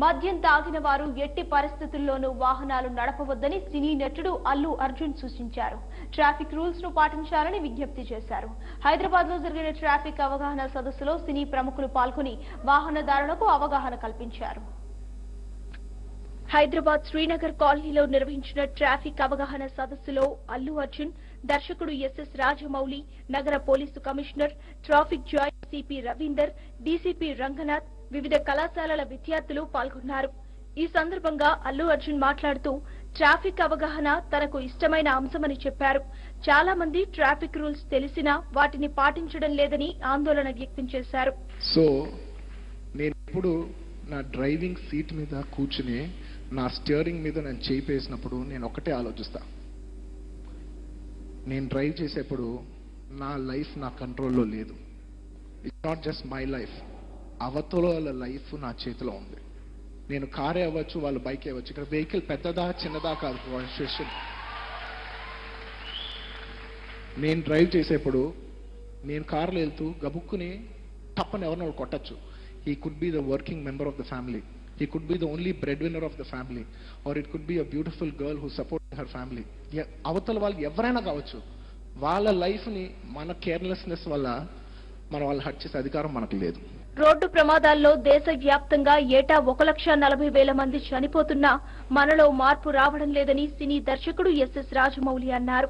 మద్యం తాగిన వారు ఎట్టి పరిస్థితుల్లోనూ వాహనాలు నడపవద్దని సినీ నటుడు అల్లు అర్జున్ సూచించారు. ట్రాఫిక్ రూల్స్ను పాటించాలని విజ్ఞప్తి చేశారు. హైదరాబాద్లో జరిగిన ట్రాఫిక్ అవగాహన సదస్సులో సినీ ప్రముఖులు పాల్గొని వాహనదారులకు అవగాహన కల్పించారు. హైదరాబాద్ శ్రీనగర్ కాలనీలో నిర్వహించిన ట్రాఫిక్ అవగాహన సదస్సులో అల్లు అర్జున్ దర్శకుడు ఎస్ఎస్ రాజమౌళి నగర police commissioner traffic joint CP Ravinder DCP Ranganath వివిధ కళాశాలల విద్యార్థులు పాల్గొన్నారు. ఈ సందర్భంగా అల్లు అర్జున్ మాట్లాడుతూ ట్రాఫిక్ అవగాహన తనకు ఇష్టమైన అంశమని చెప్పారు. చాలా మంది ట్రాఫిక్ రూల్స్ తెలిసినా వాటిని పాటించడం లేదని ఆందోళన వ్యక్తం చేశారు. సో నేను నా డ్రైవింగ్ సీట్ మీద కూర్చుని నా స్టీరింగ్ మీద నేను చేపేసినప్పుడు నేను ఒకటే ఆలోచిస్తా. నేను డ్రైవ్ చేసేప్పుడు నా లైఫ్ నా కంట్రోల్లో లేదు. It's not just my life అవతల వాళ్ళ లైఫ్ నా చేతిలో ఉంది. నేను కారే అవ్వచ్చు వాళ్ళు బైక్ అవ్వచ్చు ఇక్కడ వెహికల్ పెద్దదా చిన్నదా కాదు కాన్స్టిట్యూషన్ నేను డ్రైవ్ చేసేప్పుడు నేను కారులో వెళ్తూ గబుక్కుని తప్పని ఎవరినో కొట్టచ్చు. He could be the working member of the family he could be the only bread winner of the family or it could be a beautiful girl who support her family అవతల వాళ్ళు ఎవరైనా కావచ్చు. వాళ్ళ లైఫ్ని మన కేర్లెస్నెస్ వల్ల మనం వాళ్ళని హట్ చేసే అధికారం మనకు లేదు. రోడ్డు ప్రమాదాల్లో దేశవ్యాప్తంగా ఏటా ఒక లక్ష నలభై వేల మంది చనిపోతున్నా మనలో మార్పు రావడం లేదని సినీ దర్శకుడు ఎస్ఎస్ రాజమౌళి అన్నారు.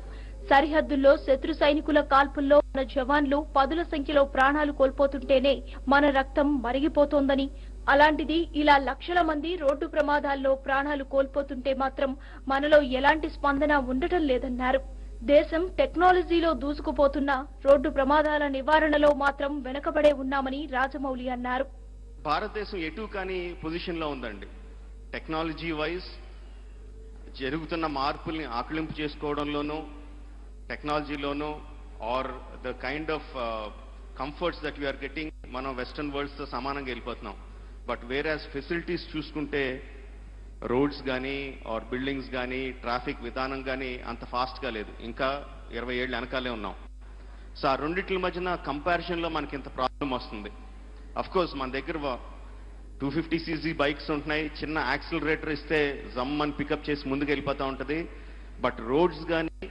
సరిహద్దుల్లో శత్రు సైనికుల కాల్పుల్లో మన జవాన్లు పదుల సంఖ్యలో ప్రాణాలు కోల్పోతుంటేనే మన రక్తం మరిగిపోతోందని. అలాంటిది ఇలా లక్షల మంది రోడ్డు ప్రమాదాల్లో ప్రాణాలు కోల్పోతుంటే మాత్రం మనలో ఎలాంటి స్పందన ఉండటం లేదన్నారు. దేశం టెక్నాలజీలో దూసుకుపోతున్న రోడ్డు ప్రమాదాల నివారణలో మాత్రం వెనకబడే ఉన్నామని రాజమౌళి అన్నారు. భారతదేశం ఎటు కాని పొజిషన్లో ఉందండి. టెక్నాలజీ వైజ్ జరుగుతున్న మార్పుల్ని ఆకలింపు చేసుకోవడంలోనూ టెక్నాలజీలోనూ are the kind of comforts that we are getting మనం వెస్టర్న్ వరల్డ్స్తో సమానంగా వెళ్ళిపోతున్నాం. బట్ వేరే ఫెసిలిటీస్ చూసుకుంటే రోడ్స్ కానీ ఆర్ బిల్డింగ్స్ కానీ ట్రాఫిక్ విధానం కానీ అంత ఫాస్ట్గా లేదు. ఇంకా ఇరవై ఏళ్ళు వెనకాలే ఉన్నాం. సో ఆ రెండిట్ల మధ్యన కంపారిజన్లో మనకి ఇంత ప్రాబ్లం వస్తుంది. కోర్స్ మన దగ్గర టూ ఫిఫ్టీ సీసీ బైక్స్ ఉంటున్నాయి. చిన్న యాక్సిలరేటర్ ఇస్తే జమ్మని పికప్ చేసి ముందుకు వెళ్ళిపోతూ ఉంటుంది. బట్ రోడ్స్ కానీ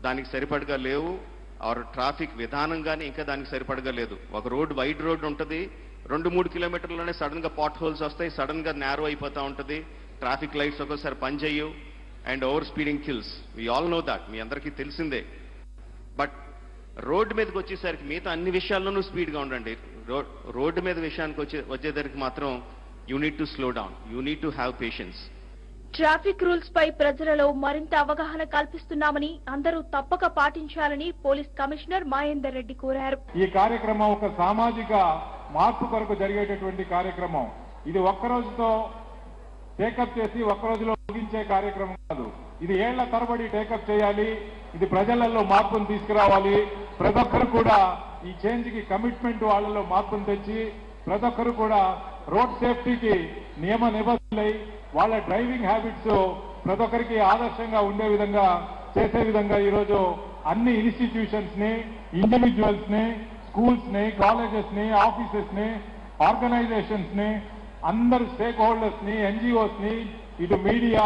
దానికి సరిపడగా లేవు. ఆర్ ట్రాఫిక్ విధానం కానీ ఇంకా దానికి సరిపడగా లేదు. ఒక రోడ్ వైడ్ రోడ్ ఉంటుంది. రెండు మూడు కిలోమీటర్లోనే సడన్గా పాట్ హోల్స్ వస్తాయి. సడన్గా నేరో అయిపోతూ ఉంటుంది. ట్రాఫిక్ లైట్స్ ఒక్కోసారి పనిచేయవు and over speeding kills. We all know that మీ అందరికీ తెలిసిందే. బట్ రోడ్డు మీదకి వచ్చేసరికి మిగతా అన్ని విషయాల్లోనూ స్పీడ్గా ఉండండి. రోడ్డు మీద విషయానికి వచ్చే వచ్చేసరికి మాత్రం you need to slow down you need to have patience traffic rules పై ప్రజలలో మరింత అవగాహన కల్పిస్తున్నామని అందరూ తప్పక పాటించాలని పోలీస్ కమిషనర్ మహేందర్ రెడ్డి కోరారు. ఈ కార్యక్రమం ఒక సామాజిక మార్పు కొరకు జరిగేటటువంటి కార్యక్రమం. ఇది ఒక్క రోజుతో టేకప్ చేసి ఒక్క రోజులో ముగించే కార్యక్రమం కాదు. ఇది ఏళ్ళ తరబడి టేకప్ చేయాలి ఇది ప్రజలలో మార్పును తీసుకురావాలి. ప్రతి ఒక్కరు కూడా ఈ చేంజ్కి కమిట్మెంట్ వాళ్ళలో మార్పును తెచ్చి ప్రతి ఒక్కరు కూడా రోడ్ సేఫ్టీకి నియమ నిబంధనలై వాళ్ళ డ్రైవింగ్ హ్యాబిట్స్ ప్రతి ఒక్కరికి ఆదర్శంగా ఉండే విధంగా చేసే విధంగా ఈరోజు అన్ని ఇన్స్టిట్యూషన్స్ని ఇండివిజువల్స్ని స్కూల్స్ని కాలేజెస్ని ఆఫీసెస్ని ఆర్గనైజేషన్స్ని అందరు స్టేక్ హోల్డర్స్ని ఎన్జిఓస్ని ఇటు మీడియా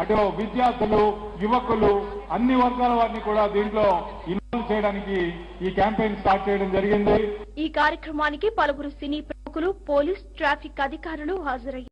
అటు విద్యార్థులు యువకులు అన్ని వర్గాల వారిని కూడా దీంట్లో ఇన్వాల్వ్ చేయడానికి ఈ క్యాంపెయిన్ స్టార్ట్ చేయడం జరిగింది. ఈ కార్యక్రమానికి పలువురు సినీ ప్రముఖులు పోలీస్ ట్రాఫిక్ అధికారులు హాజరయ్యారు.